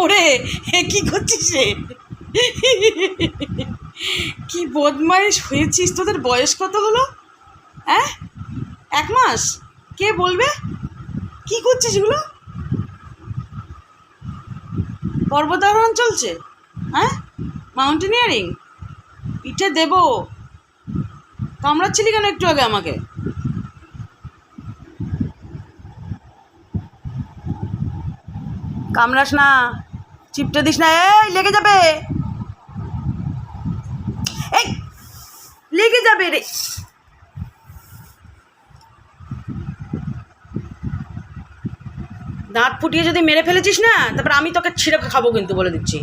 ওরে কি করছিস রে? কি বদমাইশ হয়েছিস? তোদের বয়স কত হলো? হ্যাঁ এক মাস? কে বলবে? কি করছিস এগুলো? পর্বতারোহণ চলছে? হ্যাঁ মাউন্টেনিয়ারিং? পিঠে দেবো। কামড়াচ্ছিলি কেন একটু আগে আমাকে? কামড়াস না, চিপটে দিস না, এই লেগে যাবে। এই, লেগে যাবে রে। দাঁত ফুটিয়ে যদি মেরে ফেলেছিস না, তারপর আমি তোকে ছিঁড়ে খাব কিন্তু বলে দিচ্ছি।